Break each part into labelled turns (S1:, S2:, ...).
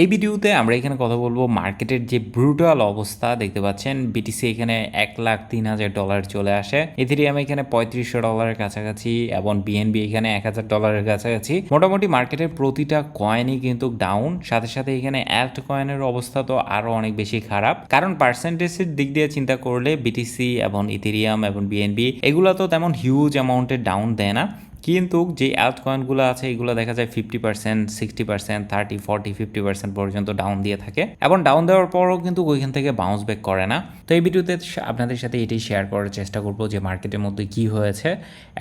S1: এই ভিডিওতে আমরা এখানে কথা বলব মার্কেটের যে ব্রুটাল অবস্থা, দেখতে পাচ্ছেন। বিটিসি এখানে এক লাখ তিন হাজার ডলার চলে আসে। ইথেরিয়াম এখানে পঁয়ত্রিশশো ডলারের কাছাকাছি এবং বিএনবি এখানে এক হাজার ডলারের কাছাকাছি। মোটামুটি মার্কেটের প্রতিটা কয়েনই কিন্তু ডাউন সাথে সাথে এখানে অ্যাল্ট কয়েনের অবস্থা তো আরও অনেক বেশি খারাপ। কারণ পার্সেন্টেজের দিক দিয়ে চিন্তা করলে বিটিসি এবং ইথেরিয়াম এবং বিএনবি এগুলো তো তেমন হিউজ অ্যামাউন্টের ডাউন দেয় না। কিন্তু যে অ্যাল্ট কয়েনগুলো আছে, এগুলো দেখা যায় fifty percent sixty percent thirty forty fifty percent পর্যন্ত ডাউন দিয়ে থাকে। এবং ডাউন দেওয়ার পরও কিন্তু ওইখান থেকে বাউন্স ব্যাক করে না। তো এই ভিডিওতে আপনাদের সাথে এটাই শেয়ার করার চেষ্টা করব যে মার্কেটের মধ্যে কি হয়েছে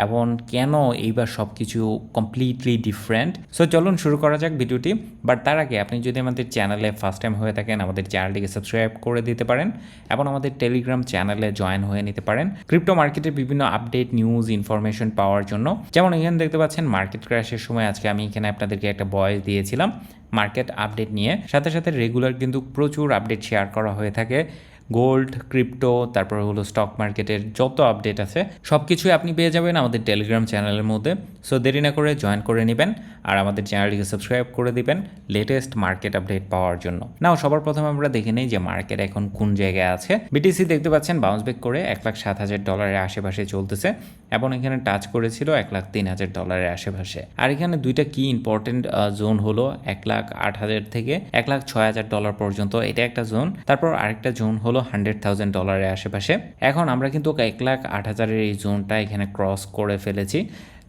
S1: এবং কেন এইবার সব কিছু কমপ্লিটলি ডিফারেন্ট সো চলুন শুরু করা যাক ভিডিওটি। বাট তার আগে আপনি যদি আমাদের চ্যানেলে ফার্স্ট টাইম হয়ে থাকেন, আমাদের চ্যানেলটিকে সাবস্ক্রাইব করে দিতে পারেন এবং আমাদের টেলিগ্রাম চ্যানেলে জয়েন হয়ে নিতে পারেন। ক্রিপ্টো মার্কেটের বিভিন্ন আপডেট নিউজ ইনফরমেশন পাওয়ার জন্য। যেমন এখানে দেখতে পাচ্ছেন মার্কেট ক্র্যাশের সময় আজকে আমি এখানে আপনাদেরকে একটা বয়স দিয়েছিলাম মার্কেট আপডেট নিয়ে। সাথে সাথে রেগুলার কিন্তু প্রচুর আপডেট শেয়ার করা হয়ে থাকে। গোল্ড, ক্রিপ্টো, তারপর হলো স্টক মার্কেটের যত আপডেট আছে সব কিছুই আপনি পেয়ে যাবেন আমাদের টেলিগ্রাম চ্যানেলের মধ্যে। সো দেরি না করে জয়েন করে নেবেন আর আমাদের চ্যানেলটিকে সাবস্ক্রাইব করে দিবেন লেটেস্ট মার্কেট আপডেট পাওয়ার জন্য। নাও, সবার প্রথমে আমরা দেখে নিই যে মার্কেট এখন কোন জায়গায় আছে। বিটিসি দেখতে পাচ্ছেন বাউন্স ব্যাক করে এক লাখ সাত হাজার ডলারের আশেপাশে চলতেছে এবং এখানে টাচ করেছিল এক লাখ তিন হাজার ডলারের আশেপাশে। আর এখানে দুইটা কি ইম্পর্টেন্ট জোন হলো এক লাখ আট হাজার থেকে এক লাখ ছয় হাজার ডলার পর্যন্ত। এটা একটা জোন তারপর আরেকটা জোন হলো হান্ড্রেড থাউজেন্ড ডলারের আশেপাশে। এখন আমরা কিন্তু এক লাখ আট হাজারের এই জোনটা এখানে ক্রস করে ফেলেছি।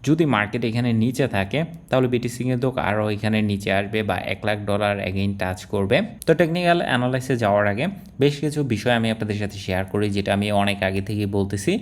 S1: যদি মার্কেট এখানে নিচে থাকে, তাহলে বিটিসি কিন্তু আরও এখানে নিচে আসবে বা এক লাখ ডলার অ্যাগেইন টাচ করবে। তো টেকনিক্যাল অ্যানালাইসে যাওয়ার আগে বেশ কিছু বিষয় আমি আপনাদের সাথে শেয়ার করি, যেটা আমি অনেক আগে থেকে বলতেছি।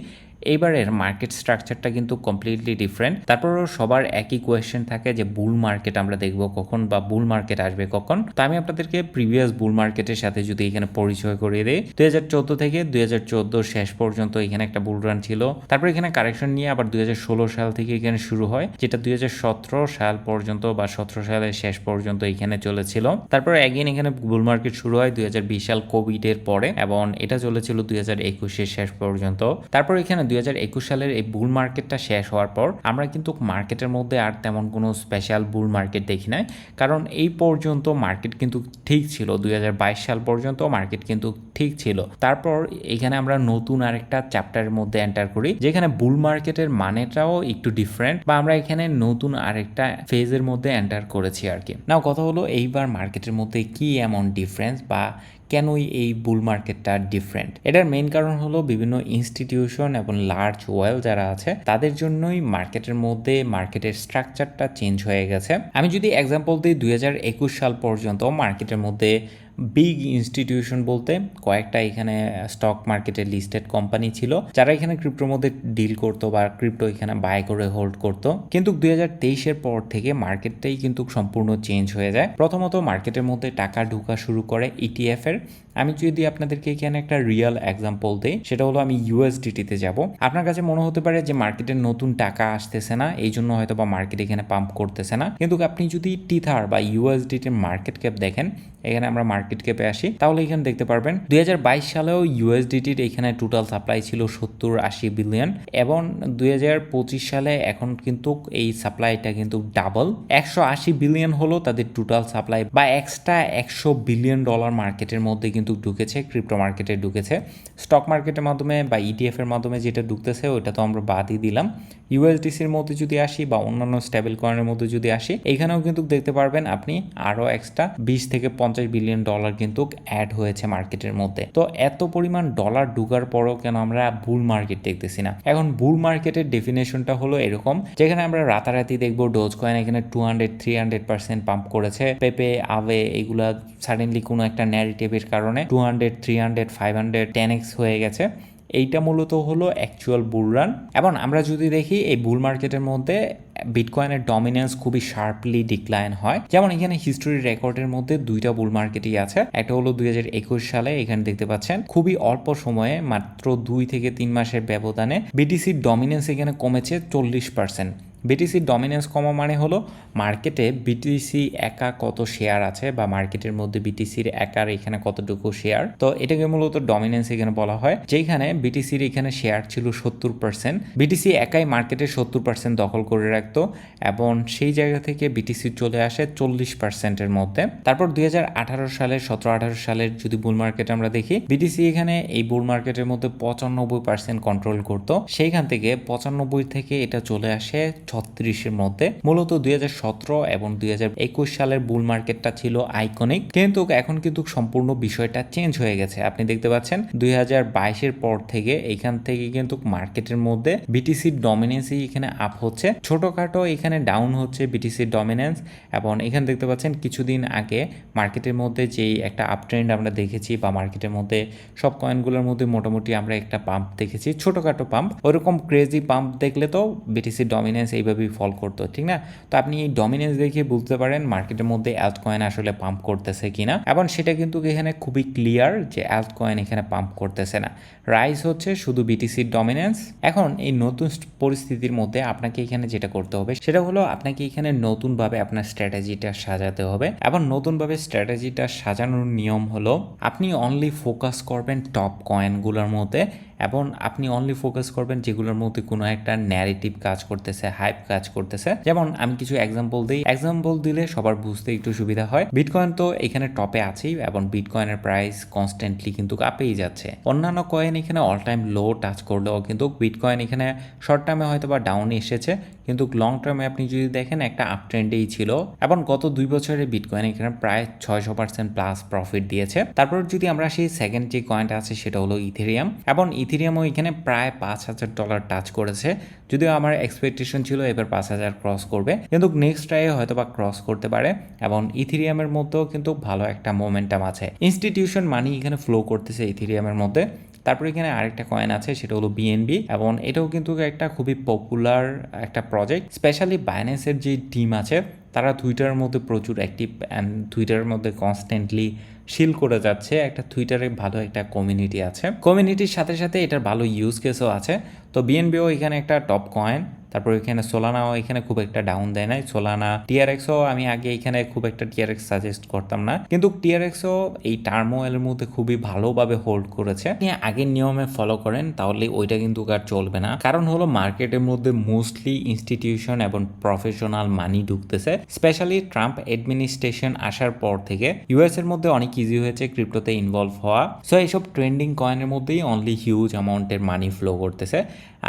S1: এইবারের মার্কেট স্ট্রাকচারটা কিন্তু কমপ্লিটলি ডিফারেন্ট তারপরও সবার একই কোয়েশ্চেন থাকে যে বুল মার্কেট আমরা দেখব কখন বা বুল মার্কেট আসবে কখন। তো আমি আপনাদেরকে প্রিভিয়াস বুল মার্কেটের সাথে যদি এখানে পরিচয় করিয়ে দিই, দুই হাজার চোদ্দ থেকে দুই হাজার চোদ্দ শেষ পর্যন্ত এখানে একটা বুল রান ছিল। তারপর এখানে কারেকশন নিয়ে আবার দুই হাজার ষোলো সাল থেকে এখানে শুরু হয়, যেটা দুই হাজার সতেরো সাল পর্যন্ত বা সতেরো সালের শেষ পর্যন্ত এখানে চলেছিল। তারপর একদিন এখানে বুল মার্কেট শুরু হয় দুই হাজার বিশ সাল কোভিড এর পরে, এবং এটা চলেছিল দুই হাজার একুশের শেষ পর্যন্ত। তারপর এখানে দুই হাজার একুশ সালের এই বুল মার্কেটটা শেষ হওয়ার পর আমরা কিন্তু মার্কেটের মধ্যে আর তেমন কোনো স্পেশাল বুল মার্কেট দেখি নাই। কারণ এই পর্যন্ত মার্কেট কিন্তু ঠিক ছিল দু হাজার বাইশ সাল পর্যন্ত মার্কেট কিন্তু ঠিক ছিল। তারপর এখানে আমরা নতুন আরেকটা চ্যাপ্টারের মধ্যে এন্টার করি, যেখানে বুল মার্কেটের মানেটাও একটু ডিফারেন্ট বা আমরা এখানে নতুন আরেকটা ফেজের মধ্যে এন্টার করেছি আর কি। না কথা হলো এইবার মার্কেটের মধ্যে কি এমন ডিফারেন্স বা কেনই এই বুল মার্কেটটা ডিফারেন্ট এটার মেইন কারণ হলো বিভিন্ন ইনস্টিটিউশন এবং লার্জ ওয়েল যারা আছে, তাদের জন্যই মার্কেটের মধ্যে মার্কেটের স্ট্রাকচারটা চেঞ্জ হয়ে গেছে। আমি যদি এক্সাম্পল দিই, দুই হাজার একুশ সাল পর্যন্ত মার্কেটের মধ্যে বিগ ইনস্টিটিউশন বলতে কয়েকটা এখানে স্টক মার্কেটে লিস্টেড কোম্পানি ছিল, যারা এখানে ক্রিপ্টোর মধ্যে ডিল করতো বা ক্রিপ্টো এখানে বাই করে হোল্ড করতো। কিন্তু দুই হাজার তেইশের পর থেকে মার্কেটটাই কিন্তু সম্পূর্ণ চেঞ্জ হয়ে যায়। প্রথমত মার্কেটের মধ্যে টাকা ঢোকা শুরু করে ইটিএফ এর। আমি যদি আপনাদেরকে এখানে একটা রিয়েল এক্সাম্পল দিই, সেটা হলো আমি ইউএসডিটিতে যাব। আপনার কাছে মনে হতে পারে যে মার্কেটে নতুন টাকা আসতেছে না, এই জন্য হয়তো বা মার্কেট এখানে পাম্প করতেছে না। কিন্তু আপনি যদি টিথার বা ইউএসডিটির মার্কেট ক্যাপ দেখেন এখানে আমরা মার্কেট ক্যাপে আসি। তাহলে এখানে দেখতে পারবেন, দুই হাজার বাইশ সালেও ইউএসডিটির এখানে টোটাল সাপ্লাই ছিল সত্তর আশি বিলিয়ন এবং দুই হাজার পঁচিশ সালে এখন কিন্তু এই সাপ্লাইটা কিন্তু ডাবল একশো আশি বিলিয়ন হলো তাদের টোটাল সাপ্লাই বা এক্সট্রা একশো বিলিয়ন ডলার মার্কেটের মধ্যে কিন্তু ঢুকেছে ক্রিপ্টো মার্কেটে ঢুকেছে। স্টক মার্কেটের মাধ্যমে বা ইটিএফ এর মাধ্যমে যেটা ঢুকতেছে ওইটা তো আমরা বাদই দিলাম। ইউএসডিসির মধ্যে যদি আসি বা অন্যান্য স্টেবল কয়েনের মধ্যে যদি আসি, এখানেও কিন্তু দেখতে পারবেন আপনি আরও এক্সট্রা বিশ থেকে পঞ্চাশ বিলিয়ন ডলার কিন্তু অ্যাড হয়েছে মার্কেটের মধ্যে। তো এত পরিমাণ ডলার ঢুকার পরও কেন আমরা বুল মার্কেট দেখতেছি না? এখন বুল মার্কেটের ডেফিনেশনটা হলো এরকম, যেখানে আমরা রাতারাতি দেখব ডোজ কয়েন এখানে two hundred three hundred percent pump করেছে। পেপে আবে এগুলা সাডেনলি কোনো একটা ন্যারেটিভের কারণে two hundred three hundred five hundred ten X হয়ে গেছে। এইটা মূলত হলো অ্যাকচুয়াল বুল রান এবং আমরা যদি দেখি, এই বুল মার্কেটের মধ্যে বিটকয়েনের ডমিনেন্স খুবই শার্পলি ডিক্লাইন হয়। যেমন এখানে হিস্টোরি রেকর্ডের মধ্যে দুইটা বুল মার্কেটই আছে। একটা হলো দুই হাজার একুশ সালে, এখানে দেখতে পাচ্ছেন। খুবই অল্প সময়ে, মাত্র দুই থেকে তিন মাসের ব্যবধানে বিটিসির ডমিনেন্স এখানে কমেছে চল্লিশ পার্সেন্ট বিটিসির ডমিনেন্স কমা মানে হলো মার্কেটে বিটিসি একা কত শেয়ার আছে বা মার্কেটের মধ্যে বিটিসির একার এখানে কতটুকু শেয়ার তো এটাকে মূলত ডমিনেন্স এখানে বলা হয় যেখানে বিটিসির এখানে শেয়ার ছিল সত্তর পার্সেন্ট বিটিসি একাই মার্কেটে সত্তর পার্সেন্ট দখল করে রাখতো এবং সেই জায়গা থেকে বিটিসি চলে আসে চল্লিশ পার্সেন্টের মধ্যে। তারপর দুই হাজার আঠারো সালের, সতেরো আঠারো সালের যদি বুল মার্কেট আমরা দেখি বিটিসি এখানে এই বুল মার্কেটের মধ্যে পঁচানব্বই পার্সেন্ট কন্ট্রোল করতো। সেইখান থেকে পঁচানব্বই থেকে এটা চলে আসে ছত্রিশের মধ্যে। মূলত দুই হাজার সতেরো এবং দুই হাজার একুশ সালের বুল মার্কেটটা ছিল আইকনিক। কিন্তু এখন কিন্তু সম্পূর্ণ বিষয়টা চেঞ্জ হয়ে গেছে। আপনি দেখতে পাচ্ছেন, দুই বাইশের পর থেকে এখান থেকে কিন্তু মার্কেটের মধ্যে বিটিসির ডমিনেন্সই এখানে আপ হচ্ছে। ছোটখাটো এখানে ডাউন হচ্ছে বিটিসির ডমিনেন্স এবং এখানে দেখতে পাচ্ছেন, কিছুদিন আগে মার্কেটের মধ্যে যেই একটা আপ ট্রেন্ড আমরা দেখেছি বা মার্কেটের মধ্যে সব কয়েনগুলোর মধ্যে মোটামুটি আমরা একটা পাম্প দেখেছি, ছোটখাটো পাম্প ওরকম ক্রেজি পাম্প দেখলে তো বিটিসির ডমিনেন্স এইভাবেই ফল করতো, ঠিক না? তো আপনি এই ডমিনেন্স দেখে বুঝতে পারেন মার্কেটের মধ্যে অ্যাল্ট কয়েন আসলে পাম্প করতেছে কিনা এবং সেটা কিন্তু এখানে খুবই ক্লিয়ার যে অ্যাল্ট কয়েন এখানে পাম্প করতেছে না। রাইস হচ্ছে শুধু বিটিসির ডমিনেন্স এখন এই নতুন পরিস্থিতির মধ্যে আপনাকে এখানে যেটা করতে হবে, সেটা হলো আপনাকে এখানে নতুনভাবে আপনার স্ট্র্যাটেজিটা সাজাতে হবে। এবং নতুনভাবে স্ট্র্যাটেজিটা সাজানোর নিয়ম হলো, আপনি অনলি ফোকাস করবেন টপ কয়েনগুলোর মধ্যে এবং আপনি অনলি ফোকাস করবেন যেগুলোর মধ্যে কোনো একটা ন্যারেটিভ কাজ করতেছে হাইপ কাজ করতেছে। যেমন আমি কিছু এক্সাম্পল দিই। এক্সাম্পল দিলে সবার বুঝতে একটু সুবিধা হয়। বিটকয়েন তো এখানে টপে আছেই এবং বিটকয়েনের প্রাইস কনস্ট্যান্টলি কিন্তু কাঁপেই যাচ্ছে। অন্যান্য কয়েন এখানে অল টাইম লো টাচ করলেও কিন্তু বিটকয়েন এখানে শর্ট টার্মে হয়তো বা ডাউন এসেছে। কিন্তু লং টার্মে আপনি যদি দেখেন একটা আপ ট্রেন্ডেই ছিল এবং গত দুই বছরে বিটকয়েন এখানে প্রায় ছয়শো পার্সেন্ট প্লাস প্রফিট দিয়েছে। তারপর যদি আমরা সেই সেকেন্ড যে কয়েনটা আছে সেটা হলো ইথেরিয়াম এবং ইথেরিয়ামও এখানে প্রায় পাঁচ হাজার ডলার টাচ করেছে। যদিও আমার এক্সপেকটেশন ছিল এবার পাঁচ হাজার ক্রস করবে, কিন্তু নেক্সট ট্রাইয়ে হয়তো বা ক্রস করতে পারে এবং ইথেরিয়ামের মধ্যেও কিন্তু ভালো একটা মোমেন্টাম আছে। ইনস্টিটিউশন মানি এখানে ফ্লো করতেছে ইথেরিয়ামের মধ্যে। তারপরে এখানে আরেকটা কয়েন আছে, সেটা হলো বিএনবি এবং এটাও কিন্তু একটা খুবই পপুলার একটা প্রজেক্ট স্পেশালি বাইন্যান্সের যে টিম আছে, তারা টুইটারের মধ্যে প্রচুর অ্যাক্টিভ অ্যান্ড টুইটারের মধ্যে কনস্ট্যান্টলি শিল করে যাচ্ছে। একটা টুইটারে ভালো একটা কমিউনিটি আছে। কমিউনিটির সাথে সাথে এটার ভালো ইউজ কেসও আছে। তো বিএনবিও এখানে একটা টপ কয়েন তারপর এখানে সোলানাও এখানে খুব একটা ডাউন দেয় নাই। সোলানা টিআরএক্সও আমি আগে এখানে খুব একটা টিআরএক্স সাজেস্ট করতাম না। কিন্তু টিআরএক্সও এই টার্মোয়েলের মধ্যে খুবই ভালোভাবে হোল্ড করেছে। আগের নিয়মে ফলো করেন, তাহলে ওইটা কিন্তু আর চলবে না। কারণ হলো মার্কেটের মধ্যে মোস্টলি ইনস্টিটিউশন এবং প্রফেশনাল মানি ঢুকতেছে। স্পেশালি ট্রাম্প অ্যাডমিনিস্ট্রেশন আসার পর থেকে ইউএস এর মধ্যে অনেক ইজি হয়েছে ক্রিপ্টোতে ইনভলভ হওয়া। সো এইসব ট্রেন্ডিং কয়েনের মধ্যেই অনলি হিউজ অ্যামাউন্টের মানি ফ্লো করতেছে।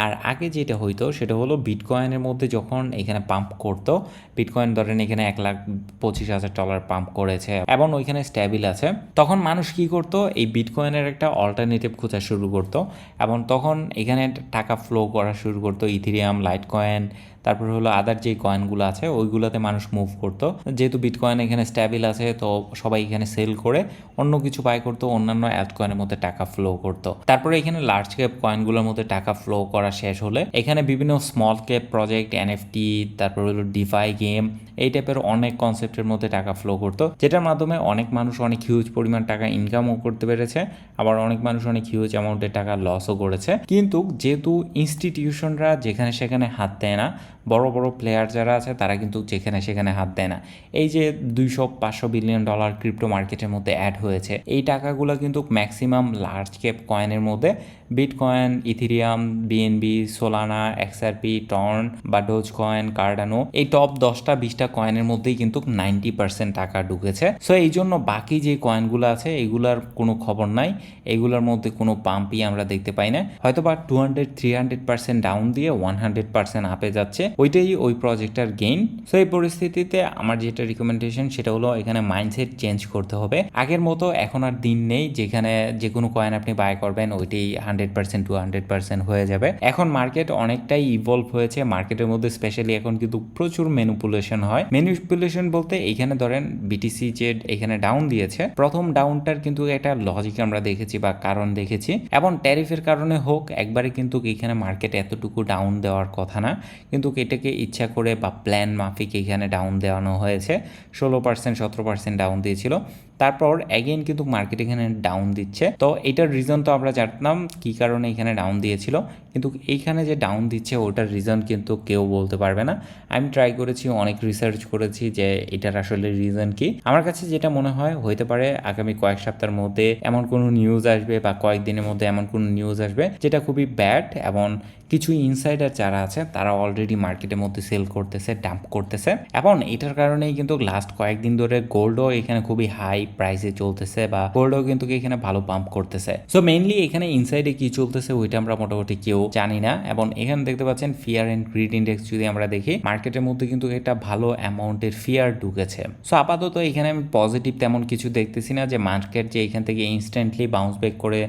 S1: আর আগে যেটা হইতো, সেটা হলো বিটকয়েনের মধ্যে যখন এখানে পাম্প করতো বিটকয়েন ধরেন এখানে এক লাখ পঁচিশ হাজার ডলার পাম্প করেছে এবং ওইখানে স্ট্যাবিল আছে, তখন মানুষ কি করত, এই বিটকয়েনের একটা অল্টারনেটিভ খোঁজা শুরু করতো এবং তখন এখানে টাকা ফ্লো করা শুরু করতো ইথিরিয়াম লাইট কয়েন তারপর হলো আদার যে কয়েনগুলো আছে, ওইগুলোতে মানুষ মুভ করতো। যেহেতু বিটকয়েন এখানে স্ট্যাবিল আছে, তো সবাই এখানে সেল করে অন্য কিছু বাই করতো, অন্যান্য অ্যাড কয়েনের মধ্যে টাকা ফ্লো করতো। তারপরে এখানে লার্জ ক্যাপ কয়েনগুলোর মধ্যে টাকা ফ্লো করা শেষ হলে এখানে বিভিন্ন স্মল ক্যাপ প্রজেক্ট এনএফটি তারপর হলো ডিফাই গেম এই টাইপের অনেক কনসেপ্টের মধ্যে টাকা ফ্লো করতো, যেটার মাধ্যমে অনেক মানুষ অনেক হিউজ পরিমাণ টাকা ইনকামও করতে পেরেছে, আবার অনেক মানুষ অনেক হিউজ অ্যামাউন্টের টাকা লসও করেছে। কিন্তু যেহেতু ইনস্টিটিউশনরা যেখানে সেখানে হাত দেয় না বড় বড় প্লেয়ার যারা আছে, তারা কিন্তু যেখানে সেখানে হাত দেয় না। এই যে দুইশো, পাঁচশো বিলিয়ন ডলার ক্রিপ্টো মার্কেটের মধ্যে অ্যাড হয়েছে, এই টাকাগুলো কিন্তু ম্যাক্সিমাম লার্জ ক্যাপ কয়েনের মধ্যে bitcoin Ethereum BNB Solana XRP Tron বা ডোজ কয়েন কার্ডানো এই টপ দশটা, বিশটা কয়েনের মধ্যেই কিন্তু নাইনটি পার্সেন্ট টাকা ঢুকেছে। সো এই জন্য বাকি যে কয়েনগুলো আছে, এগুলার কোনো খবর নাই। এগুলোর মধ্যে কোনো পাম্পই আমরা দেখতে পাই না। হয়তো বা two hundred three hundred percent down দিয়ে ওয়ান হান্ড্রেড পার্সেন্ট আপে যাচ্ছে। ওইটাই ওই প্রজেক্টটার গেইন সো এই পরিস্থিতিতে আমার যেটা রিকমেন্ডেশন সেটা হলো এখানে মাইন্ডসেট চেঞ্জ করতে হবে। আগের মতো এখন আর দিন নেই, যেখানে যে কোনো কয়েন আপনি বাই করবেন, ওইটাই hundred percent, two hundred percent হয়ে যাবে। এখন মার্কেট অনেকটাই ইভলভ হয়েছে। মার্কেটের মধ্যে স্পেশালি এখন কিন্তু প্রচুর ম্যানুপুলেশন হয়। ম্যানুপুলেশন বলতে এখানে ধরেন বিটিসি যে এখানে ডাউন দিয়েছে। প্রথম ডাউনটার কিন্তু একটা লজিক আমরা দেখেছি বা কারণ দেখেছি। এবং ট্যারিফের কারণে হোক, একবারে কিন্তু এখানে মার্কেট এতটুকু ডাউন দেওয়ার কথা না। কিন্তু এটাকে ইচ্ছা করে বা প্ল্যান মাফিক এখানে ডাউন দেওয়ানো হয়েছে। ষোলো পার্সেন্ট, সতেরো পার্সেন্ট ডাউন দিয়েছিল। তারপর অ্যাগেন কিন্তু মার্কেট এখানে ডাউন দিচ্ছে। তো এটার রিজন তো আমরা জানতাম কি কারণে এখানে ডাউন দিয়েছিল, কিন্তু এইখানে যে ডাউন দিচ্ছে ওটার রিজন কিন্তু কেউ বলতে পারবে না। আমি ট্রাই করেছি, অনেক রিসার্চ করেছি যে এটার আসলে রিজন কি। আমার কাছে যেটা মনে হয়, হইতে পারে আগামী কয়েক সপ্তাহের মধ্যে এমন কোনো নিউজ আসবে বা কয়েকদিনের মধ্যে এমন কোনো নিউজ আসবে যেটা খুবই ব্যাড এবং কিছু ইনসাইডার যারা আছে, তারা অলরেডি মার্কেটের মধ্যে সেল করতেছে ডাম্প করতেছে। এবং এটার কারণেই কিন্তু লাস্ট কয়েকদিন ধরে গোল্ডও এখানে খুবই হাই প্রাইসে চলতেছে বা গোল্ডও কিন্তু এখানে ভালো পাম্প করতেছে। সো মেইনলি এখানে ইনসাইডে কি চলতেছে ওইটা আমরা মোটামুটি কেউ জানি না। এবং এখানে দেখতে পাচ্ছেন ফিয়ার অ্যান্ড গ্রিড ইন্ডেক্স যদি আমরা দেখি মার্কেটের মধ্যে কিন্তু একটা ভালো অ্যামাউন্টের ফিয়ার ঢুকেছে। সো আপাতত এখানে আমি পজিটিভ তেমন কিছু দেখতেছি না যে মার্কেট যে এখান থেকে ইনস্ট্যান্টলি বাউন্স ব্যাক করে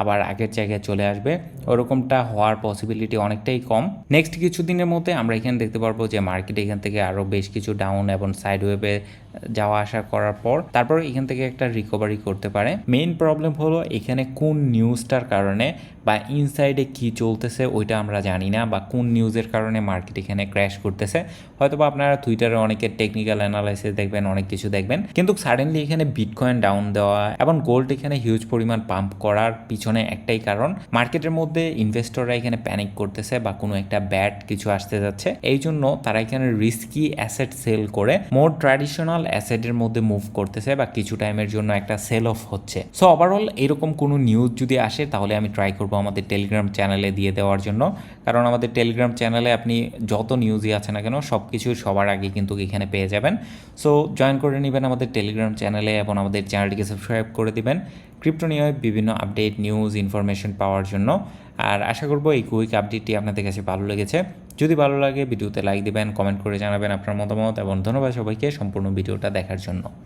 S1: আবার আগের জায়গায় চলে আসবে। ওরকমটা হওয়ার পসিবিলিটি অনেকটাই কম। নেক্সট কিছু দিনের মধ্যে আমরা এখানে দেখতে পারব যে মার্কেট এখান থেকে আরও বেশ কিছু ডাউন এবং সাইড ওয়েবে যাওয়া আসা করার পর তারপর এখান থেকে একটা রিকভারি করতে পারে। মেইন প্রবলেম হলো এখানে কোন নিউজটার কারণে বা ইনসাইডে কি চলতেছে ওইটা আমরা জানি না বা কোন নিউজের কারণে মার্কেট এখানে ক্র্যাশ করতেছে। হয়তো বা আপনারা টুইটারে অনেকে টেকনিক্যাল অ্যানালাইসিস দেখবেন, অনেক কিছু দেখবেন। কিন্তু সাডেনলি এখানে বিটকয়েন ডাউন দেওয়া এবং গোল্ড এখানে হিউজ পরিমাণ পাম্প করার পিছনে একটাই কারণ, মার্কেটের মধ্যে ইনভেস্টররা এখানে প্যানিক করতেছে বা কোনো একটা ব্যাড কিছু আসতে যাচ্ছে। এই জন্য তারা এখানে রিস্কি অ্যাসেট সেল করে মোর ট্র্যাডিশনাল অ্যাসেটের মধ্যে মুভ করতেছে বা কিছু টাইমের জন্য একটা সেল অফ হচ্ছে। সো ওভারঅল এরকম কোনো নিউজ যদি আসে, তাহলে আমি ট্রাই করব আমাদের টেলিগ্রাম চ্যানেলে দিয়ে দেওয়ার জন্য। কারণ আমাদের টেলিগ্রাম চ্যানেলে আপনি যত নিউজই আছে না কেন সব কিছু সবার আগে কিন্তু এখানে পেয়ে যাবেন। সো জয়েন করে নেবেন আমাদের টেলিগ্রাম চ্যানেলে এবং আমাদের চ্যানেলটিকে সাবস্ক্রাইব করে দিবেন। ক্রিপ্টো নিয়ে বিভিন্ন আপডেট নিউজ ইনফরমেশন পাওয়ার জন্য। আর আশা করব এই কুইক আপডেটটি আপনাদের কাছে ভালো লেগেছে। যদি ভালো লাগে ভিডিওতে লাইক দেবেন কমেন্ট করে জানাবেন আপনার মতামত। এবং ধন্যবাদ সবাইকে সম্পূর্ণ ভিডিওটা দেখার জন্য।